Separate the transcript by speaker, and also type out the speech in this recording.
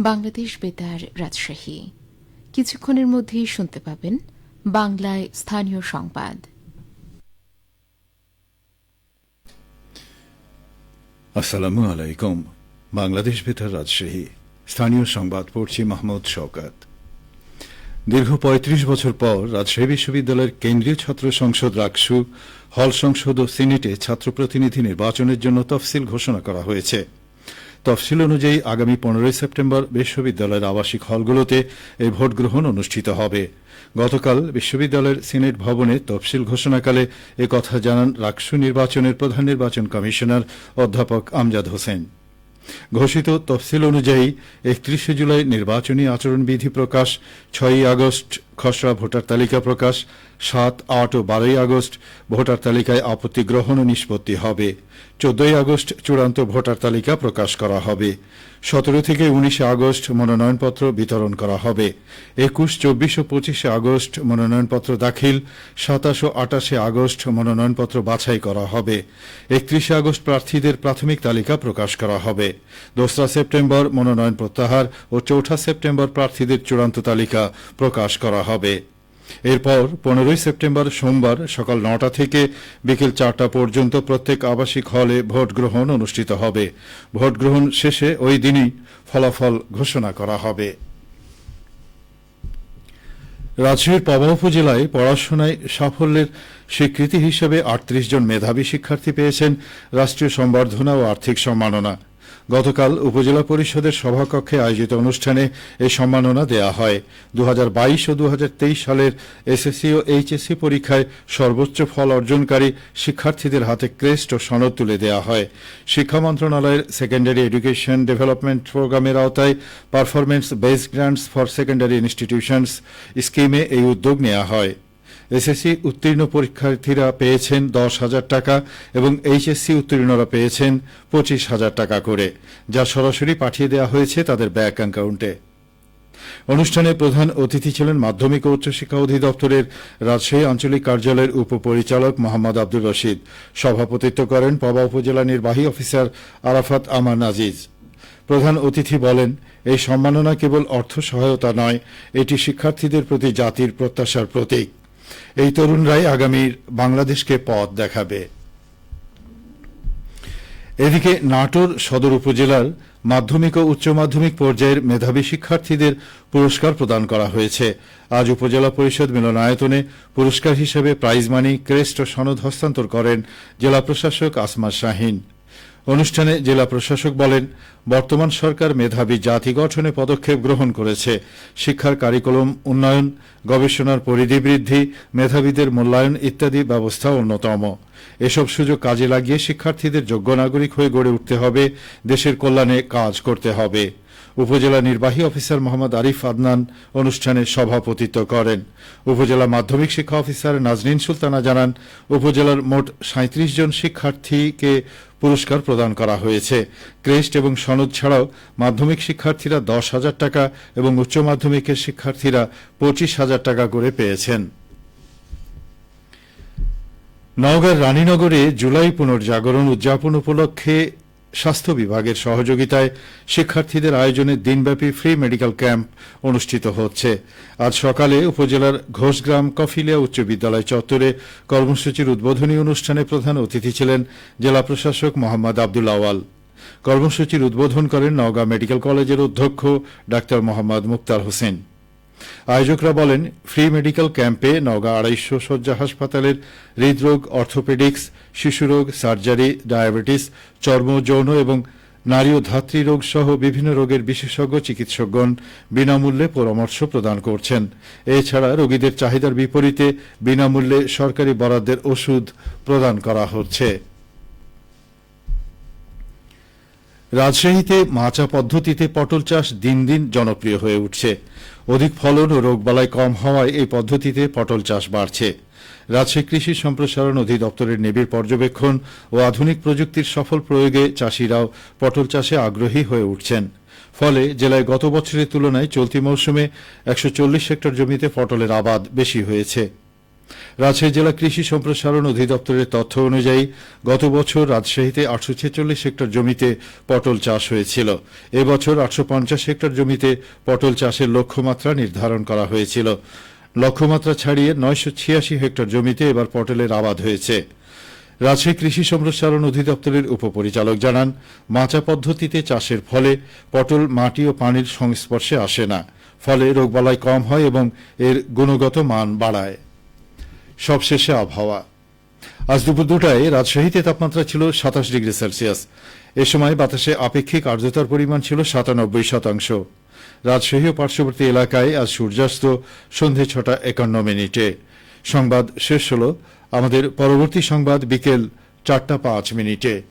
Speaker 1: বাংলাদেশ বেতার রাজশাহী। কিছুক্ষণের মধ্যেই শুনতে পাবেন বাংলায় স্থানীয় সংবাদ।
Speaker 2: আসসালামু আলাইকুম, বাংলাদেশ বেতার রাজশাহী। স্থানীয় সংবাদ পড়ছি মাহমুদ শওকাত। দীর্ঘ ৩৫ বছর পর রাজশাহী বিশ্ববিদ্যালয়ের কেন্দ্রীয় ছাত্র সংসদ রাকসু, হল সংসদ ও সিনেটে ছাত্র প্রতিনিধি নির্বাচনের জন্য তফসিল ঘোষণা করা হয়েছে। তফসিল অনুযায়ী আগামী পনেরোই সেপ্টেম্বর বিশ্ববিদ্যালয়ের আবাসিক হলগুলোতে এই ভোট গ্রহণ অনুষ্ঠিত হবে। গতকাল বিশ্ববিদ্যালয়ের সিনেট ভবনে তফসিল ঘোষণাকালে কথা জানান রাকসু নির্বাচনের প্রধান নির্বাচন কমিশনার অধ্যাপক আমজাদ হোসেন। ঘোষিত তফসিল অনুযায়ী, একত্রিশে জুলাই নির্বাচনী আচরণবিধি প্রকাশ, ছয়ই আগস্ট খসড়া ভোটার তালিকা প্রকাশ, সাত, আট ও বারোই আগস্ট ভোটার তালিকায় আপত্তি গ্রহণ ও নিষ্পত্তি হবে। চোদ্দই আগস্ট চূড়ান্ত ভোটার তালিকা প্রকাশ করা হবে। সতেরো থেকে উনিশে আগস্ট মনোনয়নপত্র বিতরণ করা হবে। একুশ, চব্বিশ ও পঁচিশে আগস্ট মনোনয়নপত্র দাখিল, সাতাশ ও আটাশে আগস্ট মনোনয়নপত্র বাছাই করা হবে। একত্রিশে আগস্ট প্রার্থীদের প্রাথমিক তালিকা প্রকাশ করা হবে। দোসরা সেপ্টেম্বর মনোনয়ন প্রত্যাহার ও চৌঠা সেপ্টেম্বর প্রার্থীদের চূড়ান্ত তালিকা প্রকাশ করা হবে। এরপর পনেরোই সেপ্টেম্বর সোমবার সকাল নটা থেকে বিকেল চারটা পর্যন্ত প্রত্যেক আবাসিক হলে ভোট গ্রহণ অনুষ্ঠিত হবে। ভোট গ্রহণ শেষে ওই দিনই ফলাফল ঘোষণা করা হবে। রাজশাহীর পাবা উপজেলায় পড়াশোনায় সাফল্যের স্বীকৃতি হিসেবে আটত্রিশ জন মেধাবী শিক্ষার্থী পেয়েছেন রাষ্ট্রীয় সম্বর্ধনা ও আর্থিক সম্মাননা। গতকাল উপজেলা পরিষদের সভাকক্ষে আয়োজিত অনুষ্ঠানে এই সম্মাননা দেয়া হয়। দু হাজার বাইশ ও দু হাজার তেইশ সালের এসএসসি ও এইচএসসি পরীক্ষায় সর্বোচ্চ ফল অর্জনকারী শিক্ষার্থীদের হাতে ক্রেস্ট ও সনদ তুলে দেওয়া হয়। শিক্ষা মন্ত্রণালয়ের সেকেন্ডারি এডুকেশন ডেভেলপমেন্ট প্রোগ্রামের আওতায় performance based grants for secondary institutions স্কিমে এই উদ্যোগ নেওয়া হয়। এসএসসি উত্তীর্ণ পরীক্ষার্থীরা পেয়েছেন দশ হাজার টাকা এবং এইচএসসি উত্তীর্ণরা পেয়েছেন পঁচিশ হাজার টাকা করে, যা সরাসরি পাঠিয়ে দেওয়া হয়েছে তাদের ব্যাংক অ্যাকাউন্টে। অনুষ্ঠানে প্রধান অতিথি ছিলেন মাধ্যমিক ও উচ্চশিক্ষা অধিদপ্তরের রাজশাহী আঞ্চলিক কার্যালয়ের উপপরিচালক মোহাম্মদ আব্দুর রশিদ, সভাপতিত্ব করেন পবা উপজেলা নির্বাহী অফিসার আরাফাত আমান আজিজ প্রধান অতিথি বলেন, এই সম্মাননা কেবল অর্থ সহায়তা নয়, এটি শিক্ষার্থীদের প্রতি জাতির প্রত্যাশার প্রতীক। এই তরুণরাই আগামীর বাংলাদেশকে পথ দেখাবে। এদিকে নাটোর সদর উপজেলার মাধ্যমিক ও উচ্চ মাধ্যমিক পর্যায়ের মেধাবী শিক্ষার্থীদের পুরস্কার প্রদান করা হয়েছে। আজ উপজেলা পরিষদ মিলনায়তনে পুরস্কার হিসেবে প্রাইজ মানি ক্রেস্ট ও সনদ হস্তান্তর করেন জেলা প্রশাসক আসমা শাহিন। অনুষ্ঠানে জেলা প্রশাসক বলেন, বর্তমান সরকার মেধাবী জাতি গঠনে পদক্ষেপ গ্রহণ করেছে। শিক্ষার কারিকুলম, উন্নয়ন গবেষণার পরিধি বৃদ্ধি, মেধাবীদের মূল্যায়ন ইত্যাদি ব্যবস্থা অন্যতম। এসব সুযোগ কাজে লাগিয়ে শিক্ষার্থীদের যোগ্য নাগরিক হয়ে গড়ে উঠতে হবে, দেশের কল্যাণে কাজ করতে হবে। উপজেলা নির্বাহী অফিসার মোহাম্মদ আরিফ আদনান অনুষ্ঠানে সভাপতিত্ব করেন। উপজেলা মাধ্যমিক শিক্ষা অফিসার নাজনীন সুলতানা জানান, উপজেলার মোট সাঁত্রিশ জন শিক্ষার্থীকে পুরস্কার প্রদান করা হয়েছে। ক্রেস্ট এবং সনদ ছাড়াও মাধ্যমিক শিক্ষার্থীরা দশ হাজার টাকা এবং উচ্চ মাধ্যমিকের শিক্ষার্থীরা পঁচিশ হাজার টাকা করে পেয়েছেন। নওগাঁর রানীনগরে জুলাই পুনর্জাগরণ উদযাপন উপলক্ষে স্বাস্থ্য বিভাগের সহযোগিতায় শিক্ষার্থীদের আয়োজনে দিনব্যাপী ফ্রি মেডিকেল ক্যাম্প অনুষ্ঠিত হচ্ছে। আজ সকালে উপজেলার ঘোষগ্রাম কফিলিয়া উচ্চ বিদ্যালয় চত্বরে কর্মসূচির উদ্বোধনী অনুষ্ঠানে প্রধান অতিথি ছিলেন জেলা প্রশাসক মোহাম্মদ আব্দুল আওয়াল। কর্মসূচির উদ্বোধন করেন নওগাঁ মেডিকেল কলেজের অধ্যক্ষ ডাক্তার মোহাম্মদ মুক্তার হোসেন। আয়োজকরা বলেন, ফ্রি মেডিকেল ক্যাম্পে নওগাঁ আড়াইশো শয্যা হাসপাতালের হৃদরোগ, অর্থোপেডিক্স, শিশুরোগ, সার্জারি, ডায়াবেটিস চর্ম যৌন এবং নারী ও ধাত্রী রোগ সহ বিভিন্ন রোগের বিশেষজ্ঞ চিকিৎসকগণ বিনামূল্যে পরামর্শ প্রদান করছেন। এছাড়া রোগীদের চাহিদার বিপরীতে বিনামূল্যে সরকারি বরাদ্দের ওষুধ প্রদান করা হচ্ছে। রাজশাহীতে মাচা পদ্ধতিতে পটল চাষ দিন দিন জনপ্রিয় হয়ে উঠছে। অধিক ফলন ও রোগবালাই কম হওয়ায় এই পদ্ধতিতে পটল চাষ বাড়ছে। রাজশাহী কৃষি সম্প্রসারণ অধিদপ্তরের নিবিড় পর্যবেক্ষণ ও আধুনিক প্রযুক্তির সফল প্রয়োগে চাষিরাও পটল চাষে আগ্রহী হয়ে উঠছেন। ফলে জেলায় গত বছরের তুলনায় চলতি মৌসুমে একশো চল্লিশ হেক্টর জমিতে পটলের আবাদ বেশি হয়েছে। রাজশাহী জেলা কৃষি সম্প্রসারণ অধিদপ্তরের তথ্য অনুযায়ী, গত বছর রাজশাহীতে আটশো ছেচল্লিশ হেক্টর জমিতে পটল চাষ হয়েছিল। এবছর আটশো পঞ্চাশ হেক্টর জমিতে পটল চাষের লক্ষ্যমাত্রা নির্ধারণ করা হয়েছিল। লক্ষ্যমাত্রা ছাড়িয়ে নয়শো ছিয়াশি হেক্টর জমিতে এবার পটলের আবাদ হয়েছে। রাজশাহী কৃষি সম্প্রসারণ অধিদপ্তরের উপপরিচালক জানান, মাচা পদ্ধতিতে চাষের ফলে পটল মাটি ও পানির সংস্পর্শে আসে না। ফলে রোগবালাই কম হয় এবং এর গুণগত মান বাড়ায়। সবশেষে আবহাওয়া। আজ দুপুর দুটায় রাজশাহীতে তাপমাত্রা ছিল সাতাশ ডিগ্রি সেলসিয়াস। এ সময় বাতাসে আপেক্ষিক আর্দ্রতার পরিমাণ ছিল সাতানব্বই শতাংশ। রাজশাহী ও পার্শ্ববর্তী এলাকায় আজ সূর্যাস্ত, সন্ধে ছটা একান্ন মিনিটে। সংবাদ শেষ হল আমাদের পরবর্তী সংবাদ বিকেল চারটা পাঁচ মিনিটে।